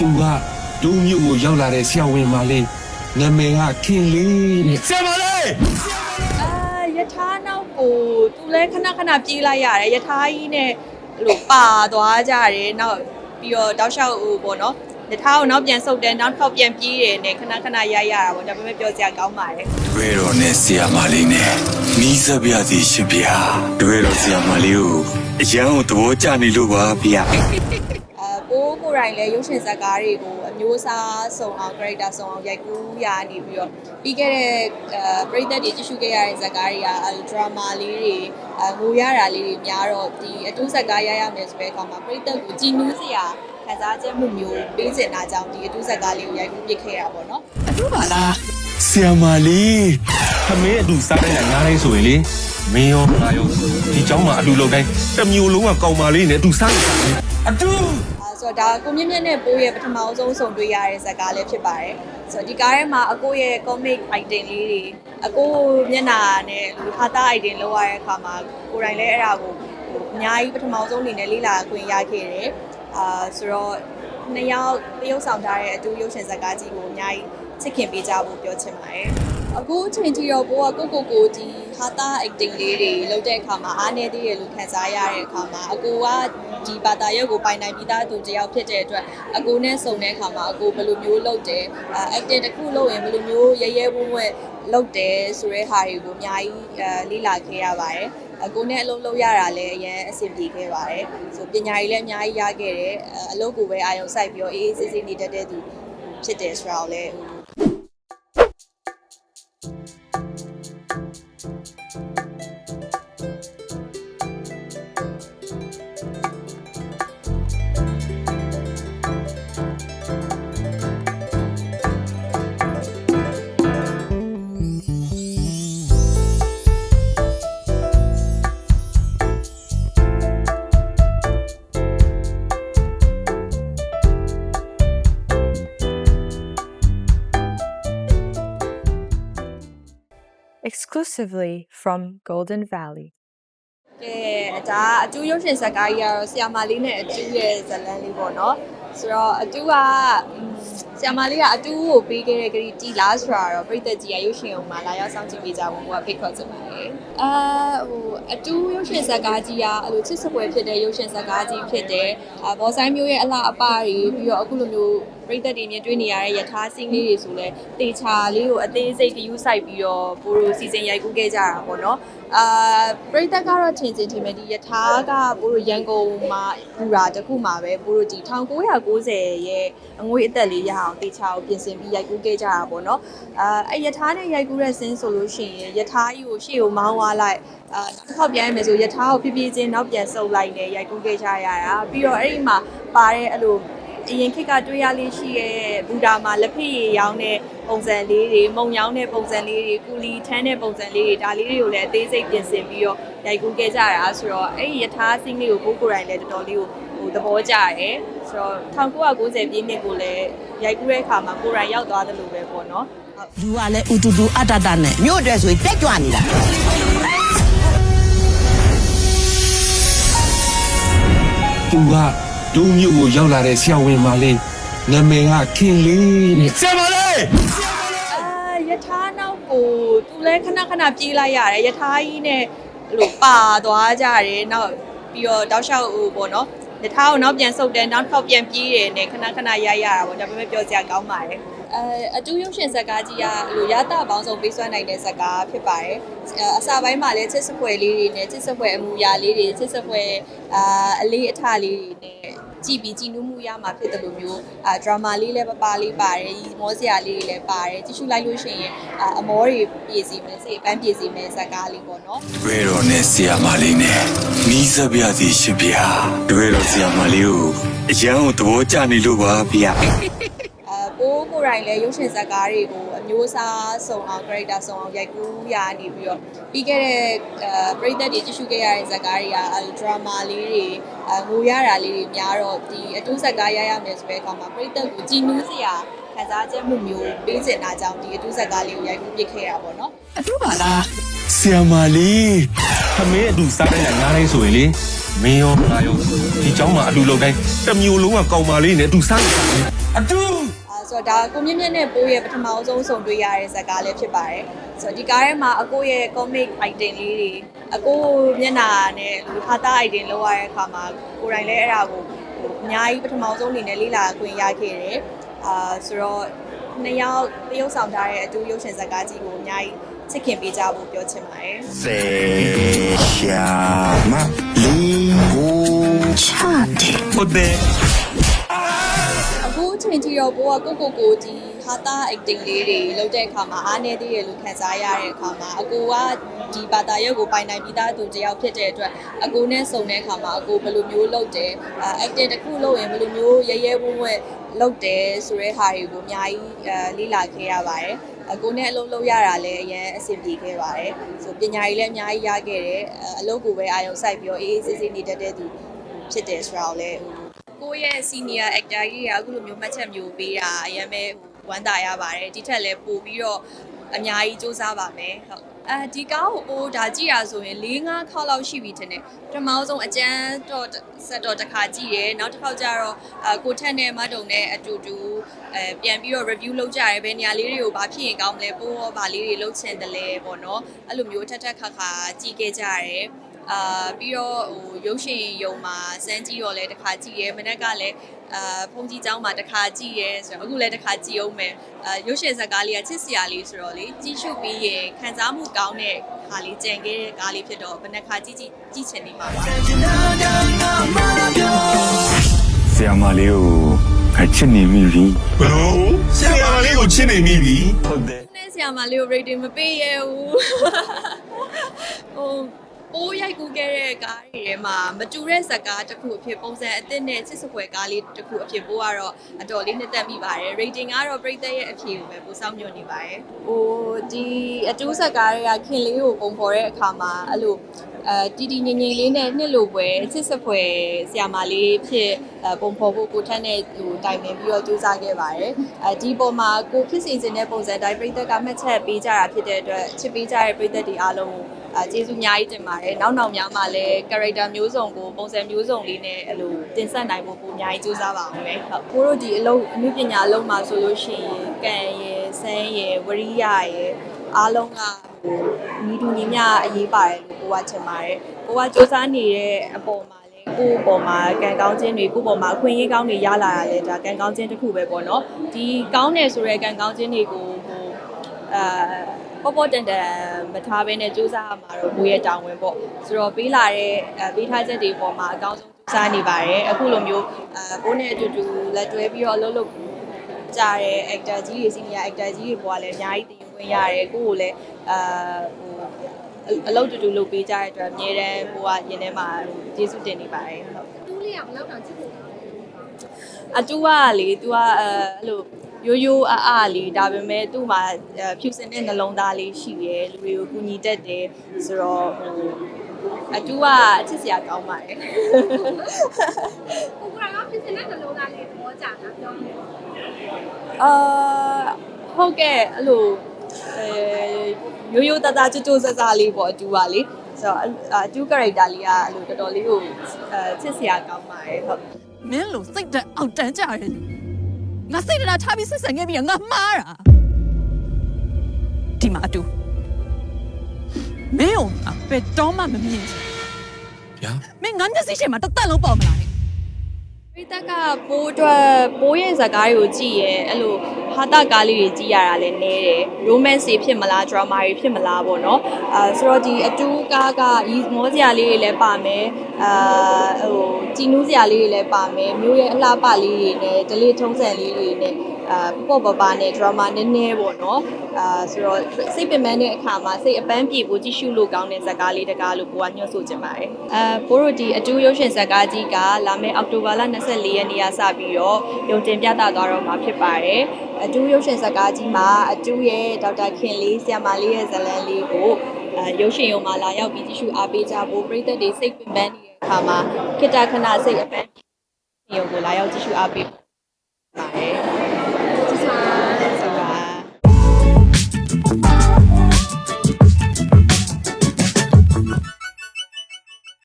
သူကဒုမြို့ကိုရောက်လာတဲ့ဆရာဝန်မလေးနာမည်ကခင်လေးတဲ့ဆရာမလေးအာယထာနောက်ကိုသူလဲခဏခဏပြေးလိုက်ရတယ်ယထာကြီးနဲ့အဲ့လိုပါသွားကြတယ်နောက်ပြီးတော့တောက်လျှောက်ဟိုပေါ့နော်ယထာကိုနောက်ပြန်ဆုတ်တယ်နောက်တစ်ခေါက်ပြန်ပြေးတယ်နဲ့ခဏခဏရိုက်ရတာပေါ့ဒါပေမဲ့ပြောစရာကောင်းပါတယ်တပည့်တော်နဲ့ဆီယာမလေးနဲ့နီးစပ်ပြစီရှင်ဗျာတပည့်တော်ဆီယာမလေးကိုအရန်ကိုသဘောကျနေလို့ပါဗျာအာပိုး ကိုယ်တိုင်လည်းရုပ်ရှင်ဇာတ်ကားတွေကိုအမျိုးအစားစုံအောင် character စုံအောင်ရိုက်ကူးရနေပြီးတော့ပြီးခဲ့တဲ့အာပရိသတ်တွေကြည့်ရှုခဲ့ရတဲ့ဇာတ်ကားတွေက drama လေးတွေအငိုရတာလေးတွေများတော့ဒီအတူဇာတ်ကားရရမယ်ဆိုတဲ့အခါမှာပရိသတ်ကိုကြည်နူးစရာခံစားချက်မှုမျိုးပေးစင်တာကြောင့်ဒီအတူဇာတ်ကားလေးကိုရိုက်ကူးပြစ်ခဲ့တာပေါ့နော် ဆီယာမလေး သမင်းအတူစားတိုင်းကငားတိုင်းဆိုရင်လေမင်းရောငါရောဒီเจ้าမှာအတူလုပ်တိုင်းတစ်မျိုးလုံးကကောင်မလေးနဲ့အတူစားနေတာလေအတူ အဲ ဆိုတော့ဒါကိုမြင့်မြတ်နဲ့ပိုးရဲ့ပထမအဆုံးဆုံတွေ့ရတဲ့ဇာတ်ကားလေးဖြစ်ပါတယ်ဆိုတော့ဒီကားထဲမှာအကိုရဲ့ comic item လေးတွေအကိုမျက်နှာနဲ့လူဟာတာ item လောက်ရတဲ့အခါမှာကိုယ်တိုင်လည်းအဲ့ဒါကိုဟိုအများကြီးပထမဆုံးအနေနဲ့လေ့လာခွင့်ရခဲ့တယ်အာဆိုတော့နှစ်ယောက်တရုပ်ဆောင်ထားတဲ့အတူရုပ်ရှင်ဇာတ်ကားကြီးကိုအများကြီးချစ်ခင်ပေးကြဖို့ပြောချင်ပါတယ်အခုအချိန်ထိတော့ဘိုးကကိုကိုကိုဒီဟာတာ acting လေးတွေလုပ်တဲ့အခါမှာအားနေသေးတယ်လို့ခံစားရတဲ့အခါမှာအကိုက ဒီဘာသာရုပ်ကိုပိုင်နိုင်ပြီးသားသူတစ်ယောက်ဖြစ်တဲ့အတွက်အကိုနဲ့စုံတဲ့အခါမှာအကိုဘယ်လိုမျိုးလုပ်တယ်အဲ acting တစ်ခုလုပ်ရင်ဘယ်လိုမျိုးရဲရဲဝံ့ဝံ့လုပ်တယ်ဆိုတဲ့ဟာတွေကိုအများကြီးအဲလေ့လာခဲ့ရပါတယ်အကိုနဲ့အလုပ်လုပ်ရတာလည်းအရင်အဆင်ပြေခဲ့ပါတယ်ဆိုပညာရေးလည်းအများကြီးရခဲ့တယ်အဲအလုပ်ကိုပဲအာရုံစိုက်ပြီးတော့အေးအေးဆေးဆေးနေတတ်တဲ့သူဖြစ်တယ်ဆိုတာကိုလည်းဟို exclusively from Golden Valley. ကဲဒါအတူရုပ်ရှင်ဇာတ်ကားကြီးကတော့ဆီယာမာလေးနဲ့အတူရဲ့ဇတ်လန်းလေးပေါ့နော်ဆိုတော့အတူက ဆီယာမာလေးကအတူကိုပေးခဲ့တဲ့ဂရီတီလားဆိုတာတော့ပြည်သက်ကြီးကရုပ်ရှင်အောင်မှာလာရောက်စောင့်ကြည့်ပေးကြဖို့ကဖိတ်ခေါ်ချင်ပါတယ်အာဟိုအတူရုပ်ရှင်ဇာတ်ကားကြီးကအဲ့လိုချစ်စပွဲဖြစ်တဲ့ရုပ်ရှင်ဇာတ်ကားကြီးဖြစ်တယ်အာဘော်ဆိုင်မျိုးရဲ့အလားအပတွေပြီးတော့အခုလိုမျိုးပြည်သက်တွေမြင်တွေ့နေရတဲ့ယထာစင်းလေးတွေဆိုလဲတေချာလေးကိုအသေးစိတ်တယူဆိုင်ပြီးတော့ပိုလိုစီစဉ်ရိုက်ကူးခဲ့ကြတာပေါ့နော်အာပြည်သက်ကတော့ထင်ချင်းထင်မယ်ဒီယထာကပိုလိုရန်ကုန်မှာဘူရာတစ်ခုမှာပဲပိုလိုဒီ1990ရဲ့အငွေအသက်လေးရအောင်တေချာကိုပြင်ဆင်ပြီးရိုက်ကူးခဲ့ကြတာပေါ့နော်အာအဲ့ယထာနဲ့ရိုက်ကူးတဲ့ဆင်းဆိုလို့ရှိရင်ယထာကြီးကိုရှေ့ကိုမောင်းသွားလိုက်အာနောက်တစ်ခေါက်ပြန်ရမယ်ဆိုယထာကိုဖြည်းဖြည်းချင်းနောက်ပြန်ဆုပ်လိုက်နေရိုက်ကူးခဲ့ကြရတာပြီးတော့အဲ့ဒီမှာပါတဲ့အဲ့လိုအရင်ခေတ်ကတွေ့ရလေးရှိရဲ့ဘူတာမှာလက်ဖိရည်ရောင်းတဲ့ပုံစံလေးတွေမုံရောင်းတဲ့ပုံစံလေးတွေကူလီထမ်းတဲ့ပုံစံလေးတွေဒါလေးတွေကိုလည်းအသေးစိတ်ပြင်ဆင်ပြီးတော့ရိုက်ကူးခဲ့ကြတာဆိုတော့အဲ့ဒီယထာစင်းလေးကိုကိုကိုယ်တိုင်လည်းတော်တော်လေးကိုဟိုသဘောကျတယ် ဆိုတော့1990ပြည့်နှစ်ကိုလည်းရိုက်ကူးတဲ့အခါမှာကိုယ်တိုင်ရောက်သွားတယ်လို့ပဲပေါ့နော်ဟုတ်လူကလည်းဥတူတူအတ္တတနဲ့မြို့အတွက်ဆိုရင်တက်ကြွနေတာသူကဒုမြို့ကိုရောက်လာတဲ့ဆရာဝန်မလေးနာမည်ကခင်လေးတဲ့ဆရာမလေးအာယထာနောက်ကိုသူလဲခဏခဏပြေးလိုက်ရတယ်ယထာကြီးနဲ့အဲ့လိုပါသွားကြတယ်နောက်ပြီးတော့တောက်လျှောက်ဟိုပေါ့နော် ယထာကိုနောက်ပြန်ဆုတ်တယ်နောက်တစ်ခေါက်ပြန်ပြေးတယ်နဲ့ခဏခဏရိုက်ရတာပေါ့ဒါပေမဲ့ပြောစရာကောင်းပါတယ်အဲအတူရုပ်ရှင်ဇာတ်ကားကြီးကအဲ့လိုရတာပေါင်းစုံပေးစွမ်းနိုင်တဲ့ဇာတ်ကားဖြစ်ပါတယ်အဲအစာပိုင်းမှာလည်းချစ်စပွဲလေးတွေနဲ့ချစ်စပွဲအမူအရာလေးတွေချစ်စပွဲအာအလေးအထလေးတွေနဲ့ ကြည်ပြီးကြည်နူးမှုရမှာဖြစ်တယ်လို့မျိုးအာဒရာမာလေးလည်းပပလေးပါတယ်ရီမောစရာလေးတွေလည်းပါတယ်ကြည့်ရှုလိုက်လို့ရှိရင်အာအမောတွေပြည့်စီမယ်စိတ်အပန်းပြည့်စီမယ်ဇာတ်ကားလေးပေါ့နော်တပည့်တော်နဲ့ဆီယာမလေးနဲ့နီးစပ်ပြစီရှင်ဗျာတပည့်တော်ဆီယာမလေးကိုအရန်ကိုသဘောကျနေလို့ပါဗျာအဲပိုး ကိုယ်တိုင်လည်းရုပ်ရှင်ဇာတ်ကားတွေကိုအမျိုးအစားစုံအောင် character စုံအောင်ရိုက်ကူးရနေပြီးတော့ပြီးခဲ့တဲ့အဲပရိသတ်တွေကြည့်ရှုခဲ့ရတဲ့ဇာတ်ကားတွေကအဲ drama လေးတွေအငိုရတာလေးတွေများတော့ဒီအတူဇာတ်ကားရရမယ်ဆိုတဲ့အခါမှာပရိသတ်ကိုကြည်နူးစရာခံစားချက်မှုမျိုးပေးစင်တာကြောင့်ဒီအတူဇာတ်ကားလေးကိုရိုက်ကူးပြစ်ခဲ့တာပေါ့နော် အထူးပါလား ဆီယာမလေး သမင်းအတူစားတိုင်းကငားတိုင်းဆိုရင်လေမ မင်းရောငါရောဒီเจ้าမှာအလူလောက်တိုင်းတစ်မျိုးလုံးကကောင်မလေးနဲ့အတူစားနေတာလေအတူ အာ ဆိုတော့ဒါကိုမြင့်မြတ်နဲ့ပိုးရဲ့ပထမအဆုံးဆုံတွေ့ရတဲ့ဇာတ်ကားလေးဖြစ်ပါတယ်ဆိုတော့ဒီကားထဲမှာအကိုရဲ့ comic item လေးတွေအကိုမျက်နှာနဲ့လူဟာတာ item လောက်ရတဲ့အခါမှာကိုယ်တိုင်လည်းအဲ့ဒါကိုဟိုအများကြီးပထမဆုံးအနေနဲ့လေ့လာခွင့်ရခဲ့တယ်အာဆိုတော့နှစ်ယောက်တရုပ်ဆောင်ထားတဲ့အတူရုပ်ရှင်ဇာတ်ကားကြီးကိုအများကြီးချစ်ခင်ပေးကြဖို့ပြောချင်ပါတယ်စေရှာမလီကိုချာတယ်ဟုတ်တယ်အ ခုချိန်ကြီးတော့ဘိုးကကိုကိုကိုဒီဟာတာ acting လေးတွေလုပ်တဲ့အခါမှာအားနေသေးတယ်လို့ခံစားရတဲ့အခါမှာအကိုကဒီဘာသာရုပ်ကိုပိုင်နိုင်ပြီးသားသူတစ်ယောက်ဖြစ်တဲ့အတွက်အကိုနဲ့စုံတဲ့အခါမှာအကိုဘယ်လိုမျိုးလုပ်တယ်အဲ acting တစ်ခုလုပ်ရင်ဘယ်လိုမျိုးရဲရဲဝံ့ဝံ့လုပ်တယ်ဆိုတဲ့ဟာတွေကိုအများကြီးအဲလေ့လာခဲ့ရပါတယ်အကိုနဲ့အလုပ်လုပ်ရတာလည်းအရင်အဆင်ပြေခဲ့ပါတယ်ဆိုပညာရေးလည်းအများကြီးရခဲ့တယ်အဲအလုပ်ကိုပဲအာရုံစိုက်ပြီးတော့အေးအေးဆေးဆေးနေတတ်တဲ့သူဖြစ်တယ်ဆိုတာကိုလည်း ကိုယ့်ရဲ့ senior actor ကြီးကအခုလိုမျိုးမှတ်ချက်မျိုးပေးတာအရင်ပဲဝမ်းသာရပါတယ်ဒီထက်လည်းပို့ပြီးတော့အများကြီးစူးစမ်းပါမယ်ဟုတ်အဲဒီကားကိုအိုးဒါကြည့်ရဆိုရင်၄၅ခေါက်လောက်ရှိပြီထင်တယ်ပထမဆုံးအကျန်းတော့ဆက်တော့တစ်ခါကြည့်ရဲနောက်တစ်ခေါက်ကျတော့အကိုထက်နဲ့မတုံနဲ့အတူတူအဲပြန်ပြီးတော့ review လုပ်ကြရဲဘယ်နေရာလေးတွေကိုဘာဖြစ်ရင်ကောင်းမလဲပိုးရောဘာလေးတွေလုပ်ချင်တယ်လဲပေါ့နော်အဲ့လိုမျိုးထက်ထက်ခါခါကြည့်ခဲ့ကြရဲ အာပြီးတော့ဟိုရုပ်ရှင်ယုံမှာစမ်းကြည့်တော့လဲတစ်ခါကြည့်ရဲမနေ့ကလည်းအာဖုန်ကြီးเจ้าမှာတစ်ခါကြည့်ရဲဆိုတော့အခုလည်းတစ်ခါကြည့်အောင်မယ်အာရုပ်ရှင်ဇာတ်ကားလေးကချစ်စရာလေးဆိုတော့လေကြည့်ရှုပြီးရင်ခံစားမှုကောင်းတဲ့ဟာလေးကြံခဲ့တဲ့ကားလေးဖြစ်တော့ဘယ်နှခါကြည့်ကြည့်ကြည့်ချင်နေပါပါ ဆရာမလေးကိုငါချစ်နေမိပြီ ဘလို့ဆရာမလေးကိုချစ်နေမိပြီ ဟုတ်တယ် နဲ့ဆရာမလေးကို rating မပေးရဘူးဟို ပိုးရိုက်ကူးခဲ့တဲ့ကားတွေထဲမှာမတူတဲ့ဇာတ်ကားတစ်ခုအဖြစ်ပုံစံအသစ်နဲ့ချစ်စပွဲကားလေးတစ်ခုအဖြစ်ပိုးကတော့အတော်လေးနှစ်သက်မိပါတယ် rating ကတော့ပြည်သက်ရဲ့အဖြစ်ကိုပဲပို့ဆောင်ညွှန်နေပါတယ်ဟိုဒီအတူးဇာတ်ကားတွေကခင်လေးကိုပုံဖော်တဲ့အခါမှာအဲ့လိုအဲတီတီငိမ့်ငိမ့်လေးနဲ့နှစ်လိုပွဲချစ်စပွဲဆရာမလေးဖြစ်အဲပုံဖော်ဖို့ကိုထက်နဲ့ဟိုတိုင်ပင်ပြီးတော့ကြိုးစားခဲ့ပါတယ်အဲဒီပုံမှာကိုဖြစ်စီစဉ်တဲ့ပုံစံတိုင်းပြည်သက်ကမှတ်ချက်ပေးကြတာဖြစ်တဲ့အတွက်ချစ်ပေးကြတဲ့ပြည်သက်တွေအားလုံးကို အဲကျေးဇူးအများကြီးတင်ပါတယ်နောက်နောက်များမှာလည်း character မျိုးစုံကိုပုံစံမျိုးစုံလေးနဲ့အဲ့လိုတင်ဆက်နိုင်ဖို့ပိုအများကြီးကြိုးစားပါအောင်မယ်ဟုတ်ကိုတို့ဒီအလုပ်အမှုပညာအလုပ်မှာဆိုလို့ရှိရင်ကံရယ်ဆန်းရယ်ဝရိယရယ်အားလုံးကဟိုညီတူညီမျှအရေးပါတယ်လို့ကိုကထင်ပါတယ်ကိုကစူးစမ်းနေတဲ့အပေါ်မှာလည်းကိုယ့်အပေါ်မှာကံကောင်းခြင်းတွေကိုယ့်ပေါ်မှာအခွင့်အရေးကောင်းတွေရလာတာလေဒါကံကောင်းခြင်းတစ်ခုပဲပေါ့နော်ဒီကောင်းတယ်ဆိုတဲ့ကံကောင်းခြင်းတွေကိုဟိုအာ ပေါ့ပေါ့တန်တန်မထားဘဲနဲ့စူးစမ်းရမှာတော့ကိုယ့်ရဲ့တာဝန်ပေါ့ဆိုတော့ပေးလာတဲ့အဲပေးထားချက်တွေပေါ်မှာအကောင်းဆုံးစူးစမ်းနေပါတယ်အခုလိုမျိုးအဲကိုယ့်နဲ့အတူတူလက်တွဲပြီးတော့အလုပ်လုပ်ကြတဲ့ actor ကြီးတွေ senior actor ကြီးတွေပေါ်ကလည်းအများကြီးတည်ဝင်ရတယ်ကိုယ့်ကိုလည်းအာဟိုအလုပ်တူတူလုပ်ပေးကြတဲ့အတွက်အများတန်းကိုကရင်ထဲမှာကျေးဇူးတင်နေပါတယ်ဟုတ်တူးလေးကဘယ်လောက်တောင်ချစ်ဖို့ကောင်းလဲအတူကလေ तू ကအဲအဲ့လို ရိုးရိုးအားအားလေးဒါပေမဲ့သူ့မှာအဲဖြူစင်တဲ့နှလုံးသားလေးရှိတယ်လူတွေကိုကူညီတတ်တယ်ဆိုတော့ဟိုအတူကအချစ်စရာကောင်းပါတယ်ကိုကရောဖြစ်နေတဲ့နှလုံးသားလေးသဘောကျတာပြောနေအာဟုတ်ကဲ့အဲ့လိုအဲရိုးရိုးသားသားကြိုးကြိုးဆဆလေးပေါ့အတူပါလေဆိုတော့အတူ character လေးကအဲ့လိုတော်တော်လေးကိုအဲချစ်စရာကောင်းပါတယ်ဟုတ်မင်းလို့စိတ်တက်အောင်တန်းကြရတယ် ငါစိတ်တရာထားပြီးဆက်ဆံခဲ့ပြီးတော့ငါမှားတာဒီမှာအတူမင်းအောင်အပက်တော့မှမမြင်ဗျာမင်းငါမျက်စိရှိမှာတစ်သက်လုံးပေါ်မလာနဲ့ ပိသက်ကပိုးအတွက်ပိုးရဲ့ဇာတ်ကားတွေကိုကြည့်ရဲအဲ့လိုဟာတာကားလေးတွေကြည့်ရတာလည်းနည်းတယ် romance တွေဖြစ်မလား drama တွေဖြစ်မလားပေါ့နော်အာဆိုတော့ဒီအတူကားကရီမောစရာလေးတွေလည်းပါမယ်အာဟိုကြည်နူးစရာလေးတွေလည်းပါမယ်မျိုးရဲ့အလှပလေးတွေနဲ့ဒလေးထုံးစံလေးတွေနဲ့ အာပေါ့ပေါ့ပါပါနဲ့ drama နည်းနည်းပေါ့နော်အာဆိုတော့စိတ်ပင်ပန်းတဲ့အခါမှာစိတ်အပန်းပြေဖို့ကြည့်ရှုလို့ကောင်းတဲ့ဇာတ်ကားလေးတကားလို့ကိုကညွှန်ဆိုချင်ပါတယ်အာပိုးတို့ဒီအတူရုပ်ရှင်ဇာတ်ကားကြီးကလာမယ့်အောက်တိုဘာလ24ရက်နေ့ကစပြီးတော့ရုံတင်ပြသသွားတော့မှာဖြစ်ပါတယ်အတူရုပ်ရှင်ဇာတ်ကားကြီးမှာအတူရဲ့ဒေါက်တာခင်လေးဆရာမလေးရဲ့ဇလန်းလေးကိုအဲရုပ်ရှင်ရုံမှာလာရောက်ပြီးကြည့်ရှုအားပေးကြဖို့ပရိသတ်တွေစိတ်ပင်ပန်းနေတဲ့အခါမှာခိတ္တခဏစိတ်အပန်းပြေရုံကိုလာရောက်ကြည့်ရှုအားပေးပါတယ်